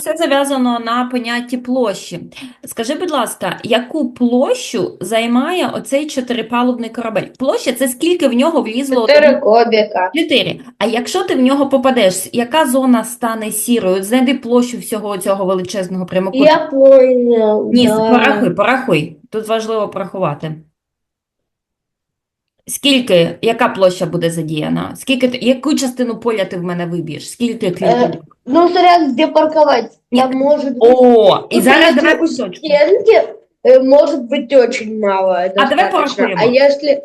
Все зав'язано на понятті площі. Скажи, будь ласка, яку площу займає оцей чотирипалубний корабель? Площа це скільки в нього влізло? Чотири кубика. Чотири. А якщо ти в нього попадеш, яка зона стане сірою? Знайди площу всього цього величезного прямокутника. Я понял, Ні, порахуй, порахуй. Тут важливо порахувати. Скільки, яка площа буде задіяна? Скільки, ти- яку частину поля ти в мене виб'єш? Скільки клітин? Ну, смотря где парковать. Там может быть О, і Ну, зараз если давай у кусочку. стенки э, может быть очень мало. А давай достаточно. порахуем. А если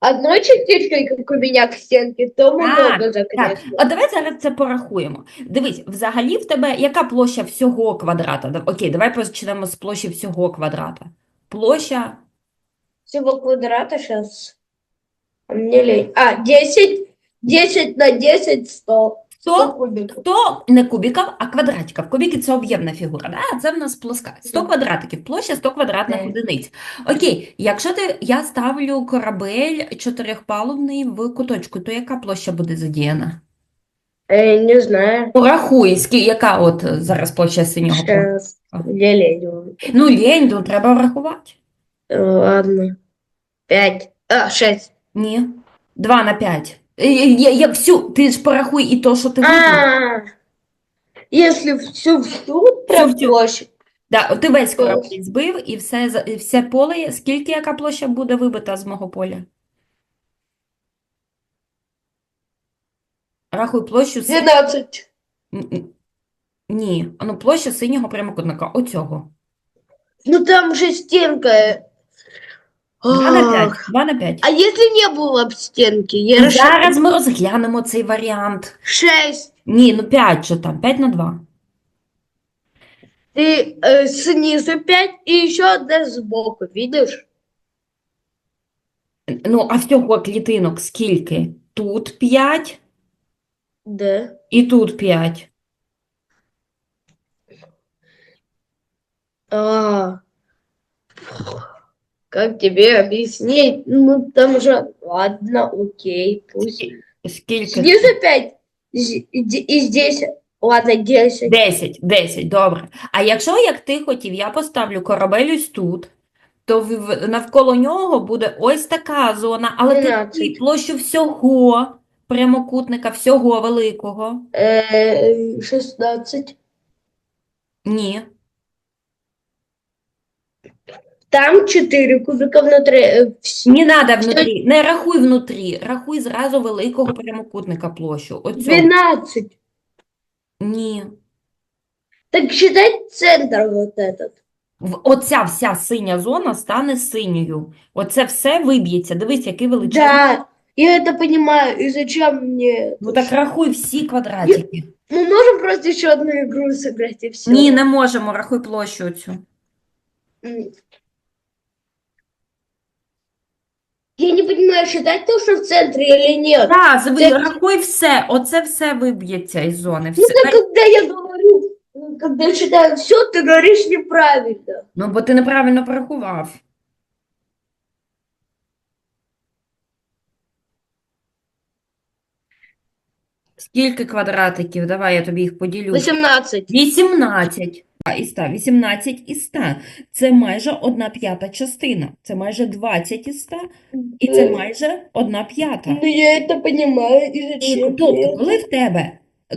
одной частичкой, как у меня, к стенке, то много Так, закреслить. От давай зараз це порахуємо. Дивись, взагалі в тебе яка площа всього квадрата? Да- Окей, давай почнемо з площі всього квадрата. Площа Всего квадрата сейчас. а мне лень. А, 10, 10 на 10, 100. 100 100, кубиков. 100 не кубиків, а квадратиків. Кубики – це об'ємна фігура, да? Це в нас плоска. 100 квадратиків, площа 100 квадратних Мгм. одиниць. Окей, якщо ти, я ставлю корабель чотирьохпалубний в куточку, то яка площа буде задіяна? Э, не знаю. Порахуй, скі- яка от е, зараз площа синього? Сейчас. Где лень? Ну, лень, ну, треба врахувати. Э, Ладно. 5. А, 6. Ні. 2 на 5. Я, я всю, ти ж порахуй і то, що ти вибрав. А, если всю всю прям Всю-всю. площадь. Да, ти весь корабель збив і все, за- і все поле. Скільки яка площа буде вибита з мого поля? Рахуй площу си- 12. Н- н- Ні, ну площа синього прямокутника, оцього. Ну там же стенка. 2 на 5, Ах. 2 на 5. А если не было б стенки? Я решил Зараз ми розглянемо цей варіант. 6. Ні, ну 5 же там, 5 на 2. Ты э, снизу 5 и еще одна сбоку, видишь? Ну, а всього клітинок скільки? Тут 5 Да. і тут 5. А. Как тебе объяснить? Ну там же, ладно, окей, пусть. Скільки? Снизу 5 и здесь, ладно, 10. 10, 10, добре. А якщо, як ти хотів, я поставлю корабель ось тут, то в- в- навколо нього буде ось така зона, але ти 12. рахуй площу всього прямокутника, всього великого. Э, 16. Ні. Там 4 кубика внутри. э, вс- Не треба внутрі, не рахуй внутрі, рахуй зразу великого прямокутника площу. Оцього. 12. Ні. Так считай центр вот этот. В- Оця вся синя зона стане синьою. Оце все виб'ється. Дивись, який величезний. Да, я это понимаю. И зачем мне? Ну так рахуй всі квадратики. Мы можем просто еще одну игру сыграть и все. Ні, не можемо, рахуй площу оцю. Я не понимаю, считать то, что в центре или нет. Так, зви- Це- рахуй все, оце все виб'ється із зони. Ну, Все. так когда я говорю, когда я считаю все, ты говоришь неправильно. Ну, бо ти неправильно порахував. Скільки квадратиків? Давай я тобі їх поділю. 18. 18 із 100. 18 із 100. Це майже одна п'ята частина. Це майже 20 із 100. І це майже одна п'ята. Ну, я это понимаю. І, тобто, коли в тебе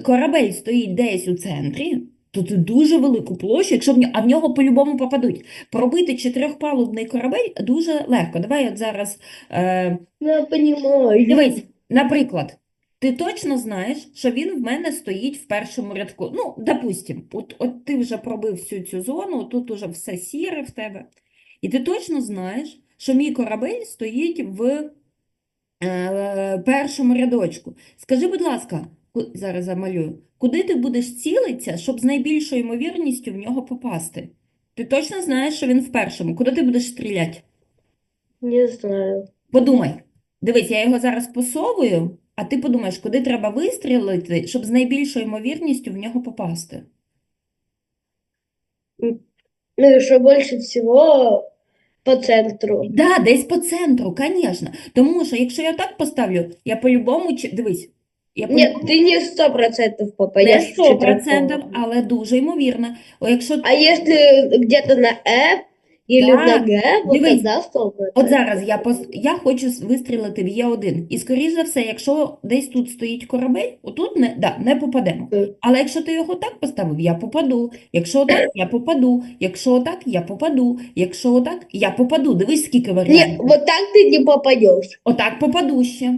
корабель стоїть десь у центрі, то ти дуже велику площу, якщо в нього, а в нього по-любому попадуть. Пробити чотирьохпалубний корабель дуже легко. Давай от зараз, е, Я понимаю. дивись, наприклад, ти точно знаєш, що він в мене стоїть в першому рядку. Ну, допустим, от, от ти вже пробив всю цю зону, тут уже все сіре в тебе. І ти точно знаєш, що мій корабель стоїть в е, першому рядочку. Скажи, будь ласка, зараз замалюю, куди ти будеш цілитися, щоб з найбільшою ймовірністю в нього попасти? Ти точно знаєш, що він в першому. Куди ти будеш стріляти? Не знаю. Подумай. Дивись, я його зараз посовую, а ти подумаєш, куди треба вистрілити, щоб з найбільшою ймовірністю в нього попасти. Ну, и что больше всего по центру. Да, десь по центру, звісно. Тому що якщо я так поставлю, я по-любому, дивись, Я Нет, по-любому- ты не сто процентов не попадешь в 100%, але дуже ймовірно. О, якщо А если где-то на F или Да. на Г, вот Дивись, тогда сто От зараз я, пос... я хочу вистрілити в Є1. І, скоріш за все, якщо десь тут стоїть корабель, отут не, да, не попадемо. Але якщо ти його так поставив, я попаду. Якщо так, я попаду. Якщо так, я попаду. Якщо так, я попаду. Дивись, скільки варіантів. вот так ты не попадешь. Отак попаду ще.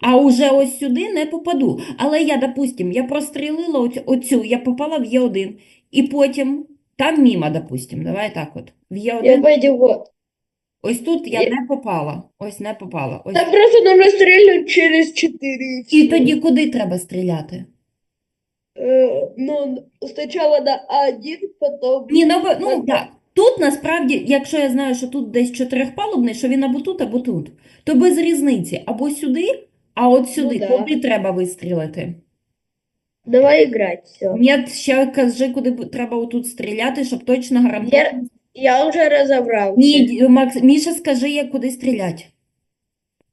А уже ось сюди не попаду. Але я, допустим, я прострілила оцю, я попала в Є1. І потім там міма, допустим, давай так от. В Є1 Я пойду вот. Ось тут я Я- не попала. Ось не попала. Ось. Там просто нужно стрелять через 4. І тоді куди треба стріляти? Э, ну, сначала на А1, потом... Ні, ну, ну Так. Тут насправді, якщо я знаю, що тут десь чотирьохпалубний, що він або тут, або тут, то без різниці. Або сюди, а от сюди. да. Куди треба вистрілити? Давай играть, все. Ні, ще кажи, куди треба отут стріляти, щоб точно гарантувати. Я уже разобрался. Ні, Макс, Міша, скажи, як куди стріляти.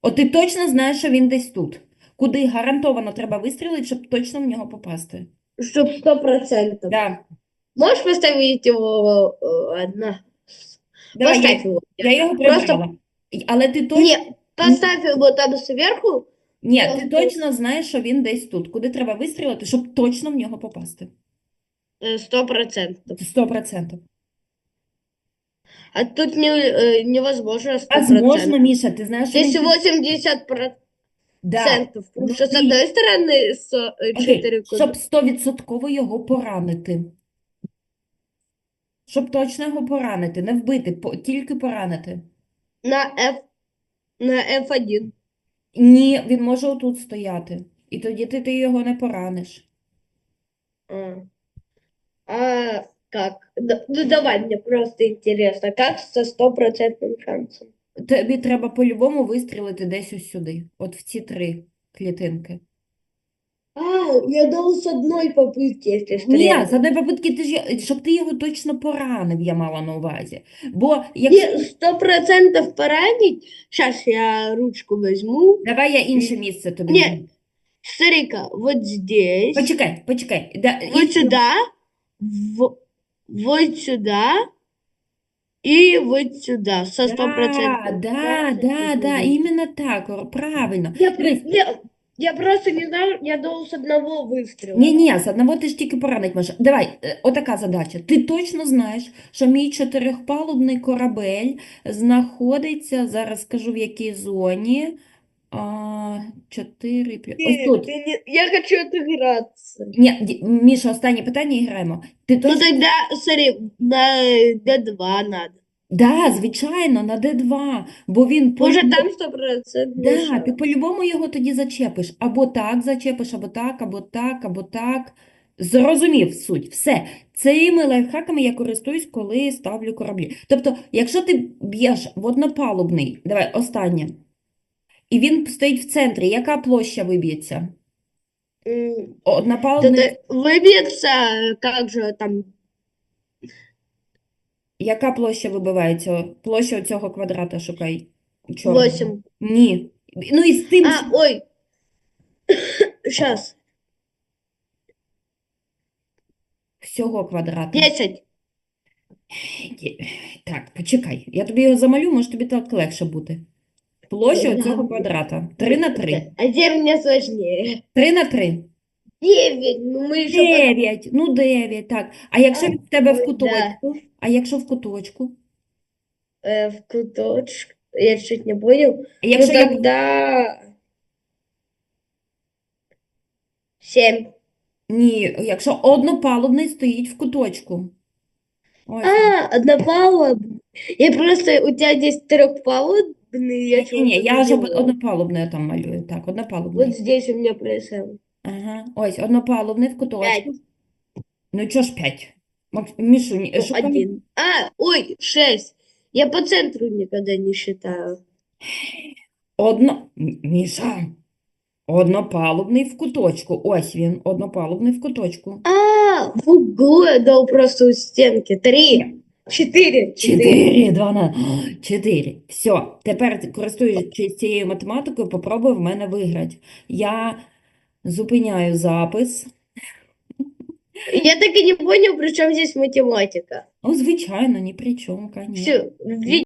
От ти точно знаєш, що він десь тут. Куди гарантовано треба вистрілити, щоб точно в нього попасти. Чтоб сто процентов. Да. Можешь поставить его э, одна? Давай, я, Поставь его. я його Просто- прибрала. Але ти точно, Нет, поставь его там сверху. ні, ти просто- точно знаєш, що він десь тут. Куди треба вистрілити, щоб точно в нього попасти. э, Сто процентов. Сто процентів. А тут не, э, невозможно сто Возможно, процентов. Міша, ти знаєш, що Здесь він... 80 Да. процентов. Ну, Потому что с ты- одной стороны со- э, Окей, четыре куда. щоб стовідсотково його поранити. Щоб точно його поранити, не вбити, по- тільки поранити. На F, на F1. Ні, він може отут стояти. І тоді ти, ти його не пораниш. А, А как? Ну давай, мне просто интересно, как со стопроцентным шансом? Тобі треба по-любому вистрілити десь ось сюди, от в ці три клітинки. А, я дал с одной попытки, если Ні, стрелять. з одної попитки ти ж, я- щоб ти його точно поранив, я мала на увазі. Бо якщо... Не, сто процентов поранить. Сейчас я ручку возьму. Давай я інше місце тобі. Ні. зроблю. Смотри-ка, вот здесь, Почекай, почекай. Да, вот інше- сюда, в- вот сюда и вот сюда, со сто Да, процентов. да, да, да, іменно так, правильно. Я, Дивись, я, я просто не знаю, я думал с одного выстрела. Ні, ні, з одного ти ж тільки поранить можеш. Давай, е, отака задача. Ти точно знаєш, що мій чотирьохпалубний корабель знаходиться, зараз скажу в якій зоні. А, 4, 5. Ось Нет, тут. ты не- я хочу отыграться. Ні, Ді- Міша, останнє питання і граємо. Ти Ну точно? тогда, смотри, на D2 надо. Да, звичайно, на Д2, бо він Может, по-любому- там стопроцентный Да, шанс. ти по-любому його тоді зачепиш. Або так зачепиш, або так, або так, або так. Зрозумів суть. Все. Цими лайфхаками я користуюсь, коли ставлю кораблі. Тобто, якщо ти б'єш в однопалубний, давай, останнє, і він стоїть в центрі, яка площа виб'ється? М, Однопалубний, Это выбьется, как же там, яка площа вибивається? Площа цього квадрата шукай. Чорного. 8. Ні. Ну і з тим, А, ой. Сейчас. всього квадрата. 10. Є- Так, почекай. Я тобі його замалю, може тобі так легше буде. Площа цього квадрата. 3 на 3. А теперь мне сложнее. 3 на 3. 9. Ну мы еще... 9. Ну, 9, так. А якщо він в тебе в Ой, куточку? А якщо в куточку? в куточку. Я чуть не понял. А Ну якщо я... тогда... 7. Ні, якщо однопалубний стоїть в куточку. Ось. А, однопалубный. Я просто... У тебя здесь трехпалубный. Я Ні, ні, я чего-то вже думала. однопалубний там малюю. Так, однопалубний. Вот здесь у меня происходит. Ага, ось, однопалубний в куточку. 5. Ну, чого ж 5? Мішу, ні, Ну, шукай. один. А, ой, 6. Я по центру никогда не считаю. Одно... М- Міша, однопалубний в куточку. Ось він, однопалубний в куточку. А, в углу я дал просто у стенки. Три. Четыре. Чотири, два на чотири. Все, тепер, користуючись цією математикою, попробуй в мене виграти. Я зупиняю запис. Я так и не понял, при чем здесь математика. Ну, звичайно, ні при чому, звісно. Все,